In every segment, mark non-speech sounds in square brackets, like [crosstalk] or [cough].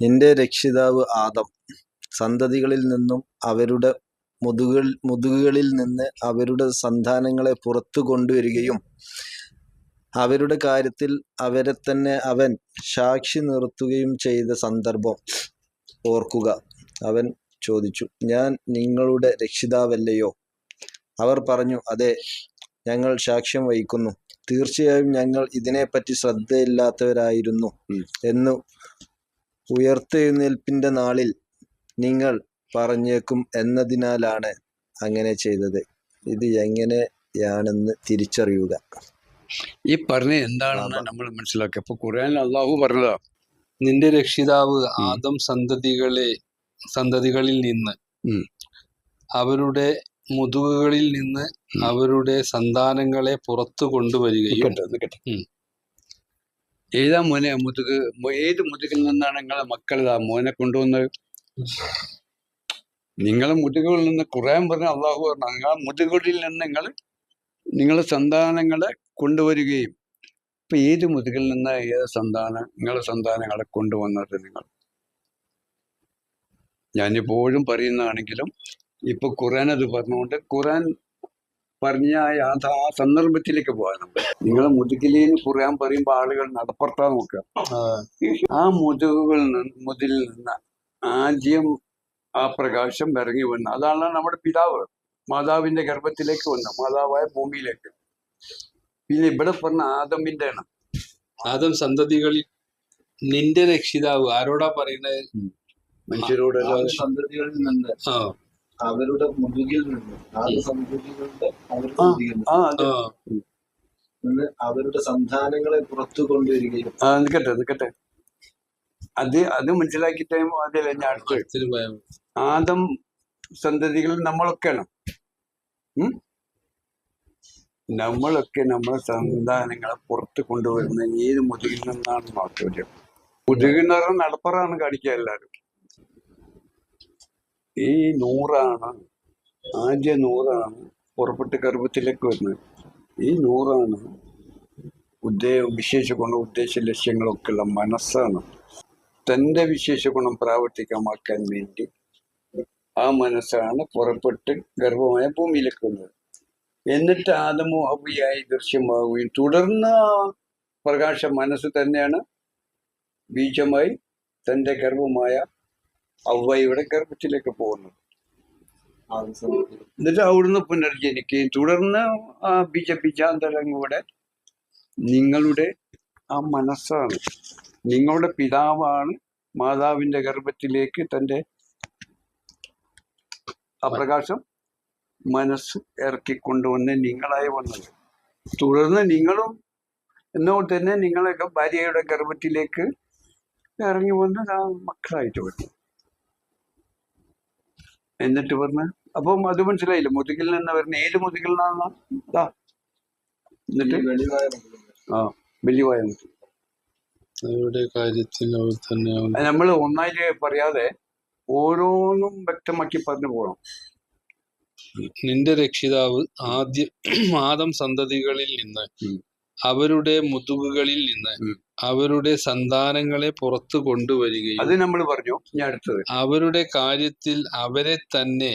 നിന്റെ രക്ഷിതാവ് ആദം. സന്തതികളിൽ നിന്നും അവരുടെ മുതുകൾ മുതുകുകളിൽ നിന്ന് അവരുടെ സന്താനങ്ങളെ പുറത്തു കൊണ്ടുവരികയും അവരുടെ കാര്യത്തിൽ അവരെ തന്നെ അവൻ സാക്ഷി നിർത്തുകയും ചെയ്ത സന്ദർഭം ഓർക്കുക. അവൻ ചോദിച്ചു ഞാൻ നിങ്ങളുടെ രക്ഷിതാവല്ലയോ? അവർ പറഞ്ഞു അതെ ഞങ്ങൾ സാക്ഷ്യം വഹിക്കുന്നു. തീർച്ചയായും ഞങ്ങൾ ഇതിനെപ്പറ്റി ശ്രദ്ധയില്ലാത്തവരായിരുന്നു എന്നു എന്ന് ഉയർത്തെഴുന്നേൽപ്പിന്റെ നാളിൽ നിങ്ങൾ പറഞ്ഞേക്കും എന്നതിനാലാണ് അങ്ങനെ ചെയ്തത്. ഇത് എങ്ങനെയാണെന്ന് തിരിച്ചറിയുക. ഈ പറഞ്ഞ എന്താണെന്ന് നമ്മൾ മനസ്സിലാക്കുക അപ്പൊ ഖുർആനിൽ അള്ളാഹു പറഞ്ഞതാ നിന്റെ രക്ഷിതാവ് ആദം സന്തതികളെ സന്തതികളിൽ നിന്ന് അവരുടെ മുതുകുകളിൽ നിന്ന് അവരുടെ സന്താനങ്ങളെ പുറത്തു കൊണ്ടുവരികയും. ഏതാ മോനെ മുതുക്? ഏത് മുതുകിൽ നിന്നാണ് നിങ്ങളെ മക്കൾ ഇതാ മോനെ കൊണ്ടുവന്നത്? നിങ്ങളെ മുതുകുകളിൽ നിന്ന് ഖുർആൻ പറഞ്ഞ അള്ളാഹു പറഞ്ഞു നിങ്ങളെ മുതുകുടിൽ നിന്ന് നിങ്ങൾ നിങ്ങളെ സന്താനങ്ങളെ കൊണ്ടുവരികയും ഇപ്പൊ ഏത് മുതുകിൽ നിന്ന് ഏത് സന്താനം നിങ്ങളെ സന്താനങ്ങളെ കൊണ്ടുവന്നത് നിങ്ങൾ? ഞാനിപ്പോഴും പറയുന്നതാണെങ്കിലും ഇപ്പൊ ഖുറാൻ അത് പറഞ്ഞുകൊണ്ട് ഖുർആൻ പറഞ്ഞ ആ യാഥ ആ സന്ദർഭത്തിലേക്ക് നമ്മൾ. നിങ്ങളെ മുതുകിലേന്ന് കുറയാൻ പറയുമ്പോൾ ആളുകൾ നടപ്പുറത്താ നോക്കുക. ആ, മുതുകുകളിൽ നിന്ന് മുതിലിൽ നിന്ന് ആദ്യം ആ പ്രകാശം ഇറങ്ങി വന്നു അതാണ് നമ്മുടെ പിതാവ്. മാതാവിന്റെ ഗർഭത്തിലേക്ക് വന്നു മാതാവായ ഭൂമിയിലേക്ക്. പിന്നെ ഇവിടെ പറഞ്ഞ ആദമിന്റെ ആണ് ആദം സന്തതികളിൽ നിന്റെ രക്ഷിതാവ് ആരോടാ പറയുന്നത്? മനുഷ്യരോട് സന്തതികളിൽ നിന്ന് അവരുടെ മുതുകിൽ നിന്ന് ആ സന്തതികളുടെ അവരുടെ അവരുടെ സന്താനങ്ങളെ പുറത്തു കൊണ്ടുവരികയും നിൽക്കട്ടെ നിൽക്കട്ടെ. അത് അത് മനസ്സിലാക്കിയിട്ട് അതില്ല ഞാൻ ആദം സന്തതികൾ നമ്മളൊക്കെയാണ്. നമ്മളൊക്കെ നമ്മളെ സന്താനങ്ങളെ പുറത്ത് കൊണ്ടുവരുന്ന ഏത് മുതുകിൽ നിന്നാണ് മാറ്റം മുതുകിൽ നിറം പറഞ്ഞാൽ നടപ്പറാണ് കാണിക്കുക എല്ലാവരും. ഈ നൂറാണ്. ആദ്യ നൂറാണ്. പുറപ്പെട്ട് ഗർഭത്തിലേക്ക് വരുന്നത്. ഈ നൂറാണ് ഉദ്ദേ വിശേഷ ഗുണം ഉദ്ദേശ ലക്ഷ്യങ്ങളൊക്കെയുള്ള മനസ്സാണ്. തന്റെ വിശേഷ ഗുണം പ്രാവർത്തികമാക്കാൻ വേണ്ടി ആ മനസ്സാണ് പുറപ്പെട്ട് ഗർഭമായ ഭൂമിയിലേക്ക് വന്നത് എന്നിട്ട് ആദമോ ഹവയായി ദൃശ്യമാവുകയും തുടർന്ന് ആ പ്രകാശ മനസ്സ് തന്നെയാണ് ബീജമായി തന്റെ ഗർഭമായ ഔവയുടെ ഗർഭത്തിലേക്ക് പോകുന്നത് സന്തതികൾ എന്നിട്ട് അവിടുന്ന് പുനർജനിക്കുകയും തുടർന്ന് ആ ബീജ ബീജാന്തരങ്ങളുടെ നിങ്ങളുടെ ആ മനസ്സാണ്. നിങ്ങളുടെ പിതാവാണ് മാതാവിന്റെ ഗർഭത്തിലേക്ക് തന്റെ ആ പ്രകാശം മനസ്സ് ഇറക്കിക്കൊണ്ടുവന്ന് നിങ്ങളായി വന്നത്. തുടർന്ന് നിങ്ങളും എന്നോട് തന്നെ നിങ്ങളൊക്കെ ഭാര്യയുടെ ഗർഭത്തിലേക്ക് ഇറങ്ങി വന്ന് ആ മക്കളായിട്ട് വന്നു. എന്നിട്ട് പറഞ്ഞ അപ്പം അത് മനസ്സിലായില്ല. മുതുകിൽ നിന്ന് വരുന്ന ഏത് മുതുകിൽ നിന്നാണ് എന്നിട്ട്? ആ വലിയ മുതുക് അവരുടെ കാര്യത്തിൽ അവർ നമ്മൾ ഒന്നായിട്ട് പറയാതെ ഓരോന്നും വ്യക്തമാക്കി പറഞ്ഞു പോകണം. നിന്റെ രക്ഷിതാവ് ആദ്യം ആദം സന്തതികളിൽ നിന്ന്. അവരുടെ മുതുകുകളിൽ നിന്ന് അവരുടെ സന്താനങ്ങളെ പുറത്തു കൊണ്ടുവരികയും അത് നമ്മൾ പറഞ്ഞു. അടുത്തത്. അവരുടെ കാര്യത്തിൽ അവരെ തന്നെ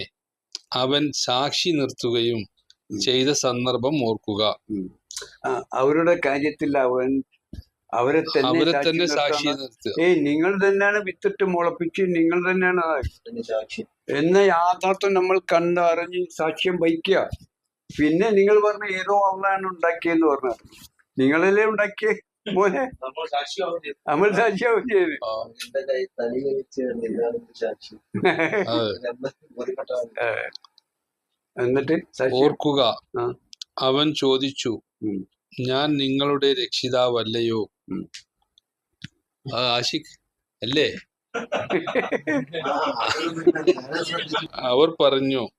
അവൻ സാക്ഷി നിർത്തുകയും ചെയ്ത സന്ദർഭം ഓർക്കുക. അവരുടെ കാര്യത്തിൽ അവൻ അവരെ തന്നെ അവരെ തന്നെ സാക്ഷി നിർത്തുക. ഏയ് നിങ്ങൾ തന്നെയാണ് വിത്തിട്ട് മുളപ്പിച്ച് നിങ്ങൾ തന്നെയാണ് സാക്ഷി എന്ന യാഥാർത്ഥ്യം നമ്മൾ കണ്ടറിഞ്ഞ് സാക്ഷ്യം വഹിക്കുക. പിന്നെ നിങ്ങൾ പറഞ്ഞ ഏതോ അള്ളാണ് ഉണ്ടാക്കിയെന്ന് പറഞ്ഞത് നിങ്ങളല്ലേ ഉണ്ടാക്കിയ? മോനെ. നമ്മൾ സാക്ഷിയാവുകയാണ് സാക്ഷിയാവും ചെയ്ത്. എന്നിട്ട് ഓർക്കുക. അവൻ ചോദിച്ചു ഞാൻ നിങ്ങളുടെ രക്ഷിതാവല്ലയോ? ഉം. ആ, ആഷിഖ് അല്ലേ. അവർ പറഞ്ഞു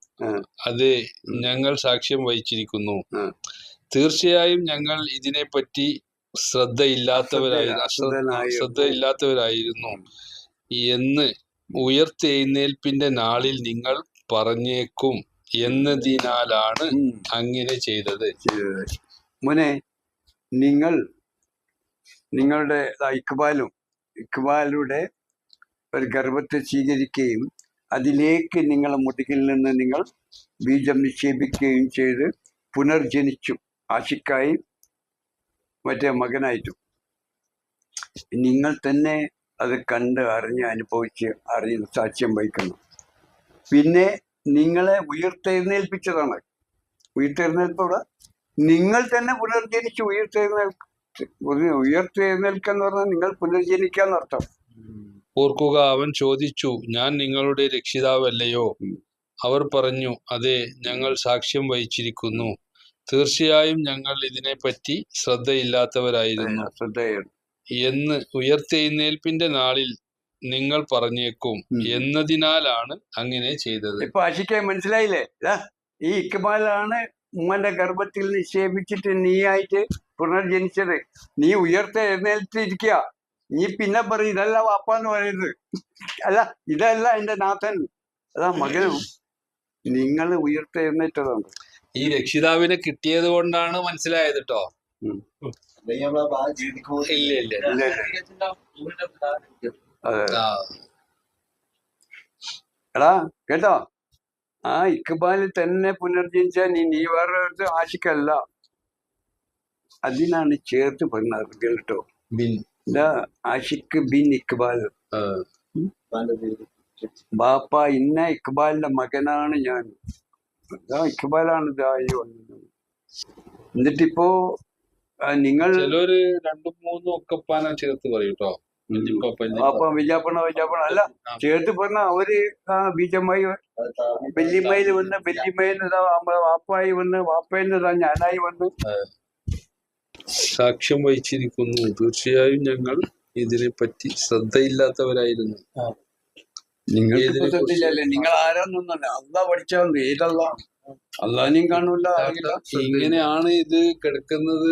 അതെ ഞങ്ങൾ സാക്ഷ്യം വഹിച്ചിരിക്കുന്നു. തീർച്ചയായും ഞങ്ങൾ ഇതിനെപ്പറ്റി ശ്രദ്ധയില്ലാത്തവരായി അശ്രദ്ധ- ശ്രദ്ധയില്ലാത്തവരായിരുന്നു. എന്ന് ഉയർത്തെഴുന്നേൽപ്പിന്റെ നാളിൽ നിങ്ങൾ പറഞ്ഞേക്കും എന്നതിനാലാണ്. അങ്ങനെ ചെയ്തത്. മുനെ നിങ്ങൾ നിങ്ങളുടെ ഇക്ബാലും ഇക്ബാലുടെ ഒരു ഗർഭത്തെ സ്വീകരിക്കുകയും അതിലേക്ക് നിങ്ങളെ മുതുകിൽ നിന്ന് നിങ്ങൾ ബീജം നിക്ഷേപിക്കുകയും ചെയ്ത് പുനർജനിച്ചു. ആശിക്കായി മറ്റേ മകനായിട്ടും. നിങ്ങൾ തന്നെ അത് കണ്ട് അറിഞ്ഞ് അനുഭവിച്ച് അറിഞ്ഞ് സാക്ഷ്യം വഹിക്കുന്നു. പിന്നെ നിങ്ങളെ ഉയർത്തെഴുന്നേൽപ്പിച്ചതാണ്. ഉയർത്തെഴുന്നേൽപ്പോടെ. നിങ്ങൾ തന്നെ പുനർജനിച്ച് ഉയർത്തെഴുന്നേൽ ഉയർത്തെഴുന്നേൽക്കുക എന്ന് പറഞ്ഞാൽ നിങ്ങൾ പുനർജനിക്കാന്ന് അർത്ഥം. ഓർക്കുക അവൻ ചോദിച്ചു ഞാൻ നിങ്ങളുടെ രക്ഷിതാവല്ലയോ? അവർ പറഞ്ഞു അതെ ഞങ്ങൾ സാക്ഷ്യം വഹിച്ചിരിക്കുന്നു. തീർച്ചയായും ഞങ്ങൾ ഇതിനെപ്പറ്റി ശ്രദ്ധയില്ലാത്തവരായിരുന്നു. എന്ന് ഉയർത്തെഴുന്നേൽപ്പിന്റെ നാളിൽ നിങ്ങൾ പറഞ്ഞേക്കും. എന്നതിനാലാണ് അങ്ങനെ ചെയ്തത്. ഇപ്പൊ ആശിക്കാൻ മനസ്സിലായില്ലേ? ഈ ഇക്ബാലാണ് ഉമ്മന്റെ ഗർഭത്തിൽ നിക്ഷേപിച്ചിട്ട് നീ ആയിട്ട് പുനർജനിച്ചത്. നീ ഉയർത്തെ എഴുന്നേൽത്തിരിക്കുക നീ പിന്നെ പറയും ഇതല്ല വാപ്പാന്ന് പറയുന്നത്. അല്ല ഇതല്ല എന്റെ നാഥൻ. അതാ മകനും. നിങ്ങൾ ഉയർത്തെ എഴുന്നേറ്റതാണ്. ഈ രക്ഷിതാവിനെ കിട്ടിയത് കൊണ്ടാണ് മനസ്സിലായത് കേട്ടോ ഇല്ല ഇല്ല. എടാ കേട്ടോ? ആ ഇക്ബാലിൽ തന്നെ പുനർജനിച്ച നീ നീ വേറെ ഒരു ആശിക്കല്ല. അതിനാണ് ചേർത്ത് പറഞ്ഞത് കേട്ടോ ബിൻ. ആഷിഖ് ബിൻ ഇക്ബാൽ. ബാപ്പ ഇന്ന ഇക്ബാലിന്റെ മകനാണ് ഞാൻ. ഇക്ബാലാണ് ഇതായി വന്നത്. എന്നിട്ടിപ്പോ നിങ്ങൾ ചിലര് രണ്ടും മൂന്നും ഒക്കെ പാന ചേർത്ത് പറയൂട്ടോ അപ്പൊ വിജാപ്പണ വിജാപ്പണ അല്ല ചേർത്ത് പറഞ്ഞ അവർ ബീജമായി വെല്ലിമയിൽ വന്ന് വെല്ലിമയിൽ വാപ്പായി വന്ന് വാപ്പയിൽ ഞാനായി വന്ന്. സാക്ഷ്യം വഹിച്ചിരിക്കുന്നു. തീർച്ചയായും ഞങ്ങൾ ഇതിനെ പറ്റി ശ്രദ്ധയില്ലാത്തവരായിരുന്നു ഏതിനെ നിങ്ങൾ ആരാന്നൊന്നല്ല അല്ല പഠിച്ചാൽ ഏതല്ല അള്ളാനെയും കാണൂല ഇങ്ങനെയാണ് ഇത് കിടക്കുന്നത്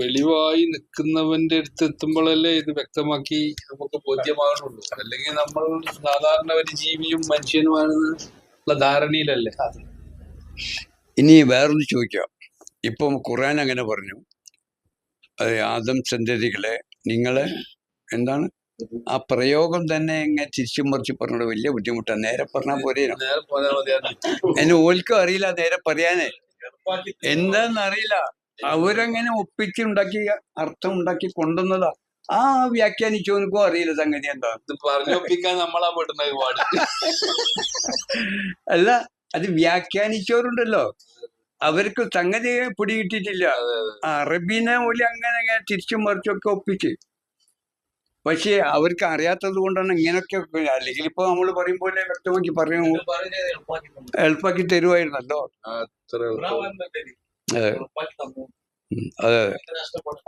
വെളിവായി നിൽക്കുന്നവന്റെ അടുത്ത് എത്തുമ്പോഴല്ലേ ഇത് വ്യക്തമാക്കി നമുക്ക് ബോധ്യമാകുന്നുള്ളൂ. അല്ലെങ്കിൽ നമ്മൾ സാധാരണ ഒരു ജീവിയും മനുഷ്യനുമാണെന്ന് ഉള്ള ധാരണയിലല്ലേ? ഇനി വേറൊന്ന് ചോദിക്കാം. ഇപ്പം ഖുറാൻ അങ്ങനെ പറഞ്ഞു. ആദം സന്തതികളെ നിങ്ങളെ എന്താണ്? ആ പ്രയോഗം തന്നെ ഇങ്ങനെ തിരിച്ചും മറിച്ച് പറഞ്ഞത് വലിയ ബുദ്ധിമുട്ടാണ്. നേരെ പറഞ്ഞാൽ പോലെ എന്നെ ഓൽക്കും അറിയില്ല നേരെ പറയാനേ. എന്താന്ന് അറിയില്ല അവരങ്ങനെ ഒപ്പിച്ചുണ്ടാക്കി അർത്ഥം ഉണ്ടാക്കി കൊണ്ടുവന്നതാ. ആ വ്യാഖ്യാനിച്ചവനക്കും അറിയില്ല സംഗതി എന്താ. പറഞ്ഞൊപ്പിക്കാൻ നമ്മളാ പെടുന്നത് പാട് അല്ല അത് വ്യാഖ്യാനിച്ചവരുണ്ടല്ലോ. അവർക്ക് സംഗതി പിടികിട്ടിട്ടില്ല അറബിനെ പോലെ അങ്ങനെ തിരിച്ചും മറിച്ചൊക്കെ ഒപ്പിച്ച്. പക്ഷേ അവർക്ക് അറിയാത്തത് കൊണ്ടാണ് ഇങ്ങനെയൊക്കെ അല്ലെങ്കിൽ ഇപ്പൊ നമ്മൾ പറയും പോലെ വ്യക്തമാക്കി പറയും എളുപ്പാക്കി തരുമായിരുന്നല്ലോ. അതെ.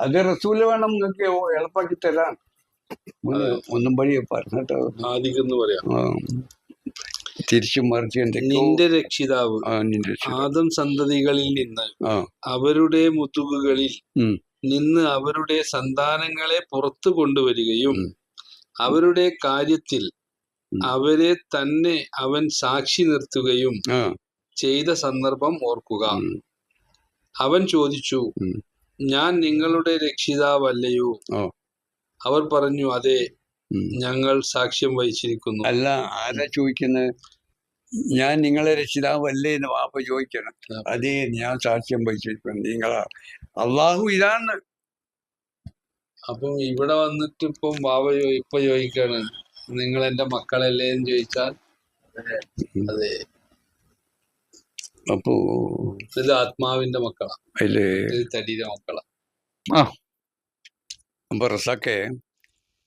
അതെ. റസൂൽ വേണം നിങ്ങൾക്ക് എളുപ്പാക്കി തരാൻ. ഒന്നും വഴി പറഞ്ഞിട്ടോ ആദിക്കെന്ന് പറയാം. തിരിച്ചും മറിച്ച് നിന്റെ രക്ഷിതാവ്. ആദം സന്തതികളിൽ നിന്ന് അവരുടെ മുതുകുകളിൽ ഉം. നിന്ന് അവരുടെ സന്താനങ്ങളെ പുറത്തു കൊണ്ടുവരികയും അവരുടെ കാര്യത്തിൽ അവരെ തന്നെ അവൻ സാക്ഷി നിർത്തുകയും ചെയ്ത സന്ദർഭം ഓർക്കുക. അവൻ ചോദിച്ചു ഞാൻ നിങ്ങളുടെ രക്ഷിതാവല്ലയോ. അവർ പറഞ്ഞു അതെ ഞങ്ങൾ സാക്ഷ്യം വഹിച്ചിരിക്കുന്നു. അല്ല ആരാ ചോദിക്കുന്നത് ഞാൻ നിങ്ങളെ രക്ഷിതാവല്ലേ എന്ന് വാപ്പ ചോദിക്കണം. അതേ ഞാൻ സാക്ഷ്യം വഹിച്ചിരിക്കുന്നു. നിങ്ങളാ അള്ളാഹു ഇതാണ്. അപ്പം ഇവിടെ വന്നിട്ട് ഇപ്പം ബാബ ഇപ്പൊ ചോദിക്കാണ് നിങ്ങൾ എന്റെ മക്കളല്ലേ? എന്ന് ചോദിച്ചാൽ അതെ. അപ്പോ ഇത് ആത്മാവിന്റെ മക്കളാ. അതിൽ ഇത് തടിയുടെ മക്കളാ. അപ്പൊ റസാക്കെ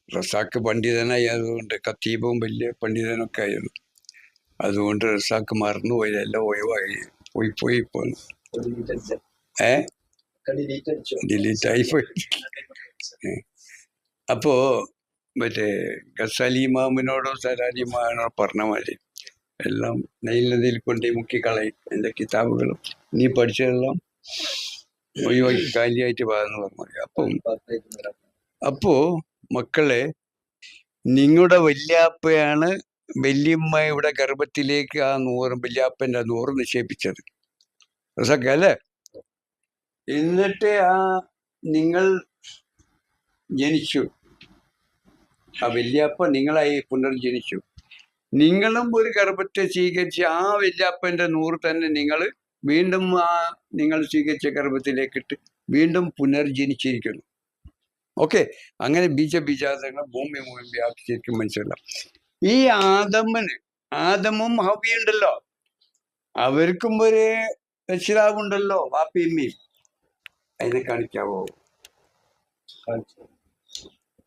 റസാക്ക് പണ്ഡിതനായി അതുകൊണ്ട് കത്തീബും വലിയ പണ്ഡിതനൊക്കെ ആയിരുന്നു. അതുകൊണ്ട് റസാക്ക് മറന്നുപോയി എല്ലാം ഒഴിവായി. പോയി പോയി പോയി. ഏ? ഡിലീറ്റ് ആയിപ്പോയി പോയി. [laughs] അപ്പോ മറ്റേ ഗസാലി സരാലിമാനോ പറഞ്ഞ മാതിരി എല്ലാം നദിയിൽ കൊണ്ട് മുക്കിക്കളയും എന്റെ കിതാബുകളും. നീ പഠിച്ചതെല്ലാം ഒഴിവാക്കി കാലിയായിട്ട് പാതെന്ന് പറഞ്ഞു. അപ്പം അപ്പോ മക്കളെ നിങ്ങളുടെ വല്യാപ്പയാണ് വല്യമ്മ ഇവിടെ ഗർഭത്തിലേക്ക് ആ നൂറ് വല്യാപ്പന്റെ നൂറ് നിക്ഷേപിച്ചത്. റസാക്ക അല്ലേ? എന്നിട്ട് ആ നിങ്ങൾ ജനിച്ചു. ആ വല്യാപ്പ നിങ്ങളായി പുനർജനിച്ചു. നിങ്ങളും ഒരു ഗർഭത്തെ സ്വീകരിച്ച് ആ വല്യാപ്പന്റെ നൂറ് തന്നെ നിങ്ങൾ വീണ്ടും ആ നിങ്ങൾ സ്വീകരിച്ച ഗർഭത്തിലേക്കിട്ട് വീണ്ടും പുനർജനിച്ചിരിക്കുന്നു. ഓക്കെ? അങ്ങനെ ബീജ ബീജാതങ്ങൾ ഭൂമി മുഴുവൻ വ്യാപിച്ചിരിക്കും മനസ്സിലാവും ഈ ആദമന് ആദമും ഹവിയുണ്ടല്ലോ അവർക്കും ഒരു രക്ഷിതാവുണ്ടല്ലോ വാപ്പിയമ്മയും അതിനെ കാണിക്കാവോ?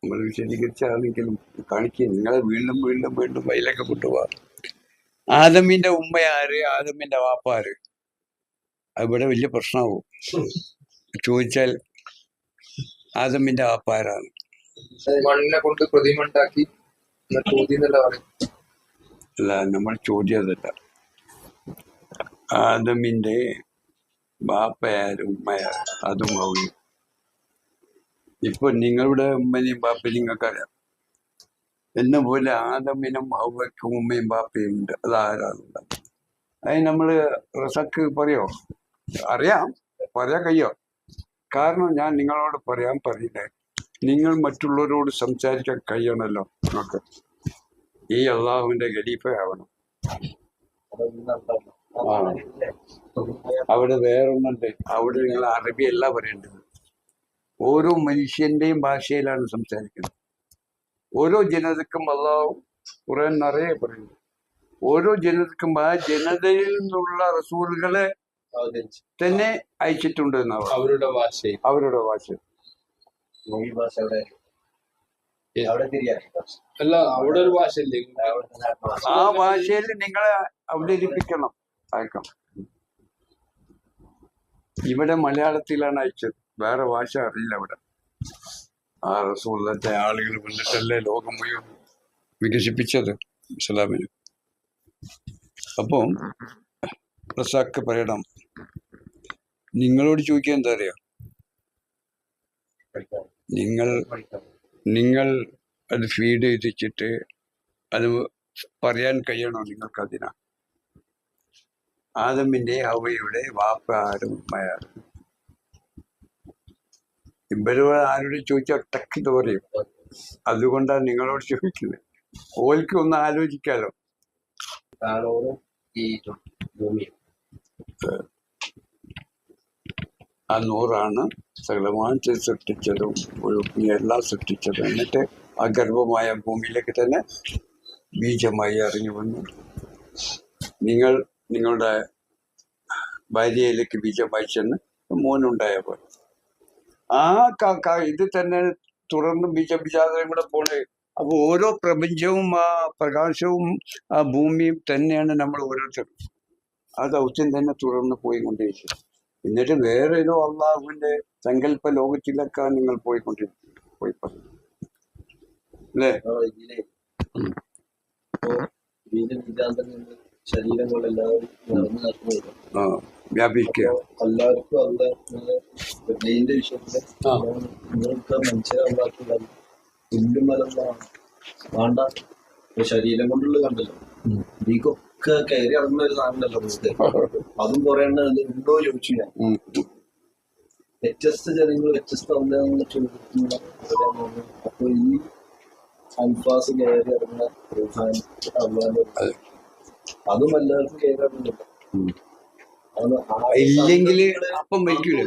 നമ്മൾ വിശദീകരിച്ചാണെങ്കിലും കാണിക്കുക നിങ്ങളെ വീണ്ടും വീണ്ടും വീണ്ടും വയലൊക്കെ കൊണ്ടുപോവാ ആദമിന്റെ ഉമ്മ ആര്? ആദമിന്റെ വാപ്പാര് അവിടെ വലിയ പ്രശ്നമാവും ചോദിച്ചാൽ ആദമിന്റെ വാപ്പാരാണ് മണ്ണിനെ കൊണ്ട് പ്രതിമ ഉണ്ടാക്കി എന്നിട്ട് എന്നല്ല പറയും അല്ല നമ്മൾ ചോദ്യം അതല്ല. ആദമിന്റെ ബാപ്പയാരും ഉമ്മയാരും അതും കൗരി ഇപ്പൊ നിങ്ങളുടെ ഉമ്മനെയും ബാപ്പയും നിങ്ങൾക്കറിയാം. എന്ന പോലെ ആദമിനും ഹൗവയ്ക്കും ഉമ്മയും ബാപ്പയും ഉണ്ട്. അതാരാണ് അത് നമ്മൾ റസക്ക് പറയോ? അറിയാം. പറയാ കഴിയോ? കാരണം ഞാൻ നിങ്ങളോട് പറയാൻ പറയില്ലേ നിങ്ങൾ മറ്റുള്ളവരോട് സംസാരിക്കാൻ കഴിയണല്ലോ നമുക്ക്. ഈ അള്ളാഹുവിന്റെ ഖലീഫ ആവണം ആ. അവിടെ വേറൊന്നുണ്ട്. അവിടെ നിങ്ങൾ അറബി അല്ല പറയേണ്ടത്. ഓരോ മനുഷ്യന്റെയും ഭാഷയിലാണ് സംസാരിക്കുന്നത്. ഓരോ ജനതക്കും അള്ളാഹു ഖുറാൻ നിറയെ പറയുന്നു. ഓരോ ജനതക്കും ആ ജനതയിൽ നിന്നുള്ള റസൂലുകളെ തന്നെ അയച്ചിട്ടുണ്ട് എന്നാണ്. അവരുടെ ഭാഷ അവരുടെ ഭാഷ അല്ല അവിടെ ഒരു ഭാഷ. ആ ഭാഷയിൽ നിങ്ങളെ അവതരിപ്പിക്കണം. അയക്കണം ഇവിടെ മലയാളത്തിലാണ് അയച്ചത്. വേറെ ഭാഷ അറിയില്ല ഇവിടെ. ആ റസൂലത്തെ ആളുകൾ വന്നിട്ടല്ലേ ലോകം മുഴുവൻ വികസിപ്പിച്ചത് ഇസ്ലാമിന്. അപ്പം റസാക്ക് പറയണം നിങ്ങളോട് ചോദിക്കാൻ എന്താ അറിയാം? നിങ്ങൾ നിങ്ങൾ അത് ഫീഡ് ചെയ്തിച്ചിട്ട് അത് പറയാൻ കഴിയണോ നിങ്ങൾക്ക് അതിനാ ആദമിന്റെ ഹവയുടെ വാപ്പ ആരും ഉമ്മയാരും ഇവരോട് ആരോട് ചോദിച്ചാൽ ടക്ക് പറയും. അതുകൊണ്ടാണ് നിങ്ങളോട് ചോദിക്കുന്നത് ഓൽക്ക് ഒന്ന് ആലോചിക്കാലോ. ആ നൂറാണ് സകലമാനത്തെ സൃഷ്ടിച്ചതും എല്ലാം സൃഷ്ടിച്ചതും. എന്നിട്ട് ആ ഗർഭമായ ഭൂമിയിലേക്ക് തന്നെ ബീജമായി അറിഞ്ഞു വന്നു. നിങ്ങൾ നിങ്ങളുടെ ഭാര്യയിലേക്ക് ബീജമായി ചെന്ന് പോലെ. ആ ഇത് തന്നെ തുടർന്ന് ബീജ വിചാരം കൂടെ പോണേ അപ്പോൾ ഓരോ പ്രപഞ്ചവും ആ പ്രകാശവും ആ ഭൂമിയും തന്നെയാണ് നമ്മൾ ഓരോരുത്തരും. ആ ദൗത്യം തന്നെ തുടർന്ന് പോയിക്കൊണ്ടിരിക്കും എന്നിട്ട് വേറെ ഏതോ അള്ളാഹുവിന്റെ സങ്കല്പ ലോകത്തിലൊക്കെ നിങ്ങൾ പോയിക്കൊണ്ടിരിക്കും പോയി പറഞ്ഞു അല്ലേ? അപ്പൊ ഇതിലെ ഇപ്പോ ഇതിന്റെ വിജാന്തം കൊണ്ട് ശരീരം കൊണ്ട് എല്ലാവരും നിറഞ്ഞു നടക്കുന്നത് ആ. വ്യാപിക്കുക എല്ലാവർക്കും. നിങ്ങൾക്ക് വേണ്ട. ശരീരം കൊണ്ടുള്ള കണ്ടല്ലോ. ഇതിക്കൊക്കെ കയറി ഇറങ്ങുന്ന ഒരു സാധനമല്ലോ നമുക്ക്? അതും പറയേണ്ട ഉണ്ടോ ചോദിച്ചു ഞാൻ. വ്യത്യസ്ത ജനങ്ങൾ വ്യത്യസ്ത ചോദിക്കുന്ന അപ്പൊ ഈ അൽഫാസ് കയറി ഇറങ്ങുന്ന അതെ. എല്ലാവർക്കും. ആ ഇല്ലെങ്കിൽ അപ്പം വയ്ക്കൂല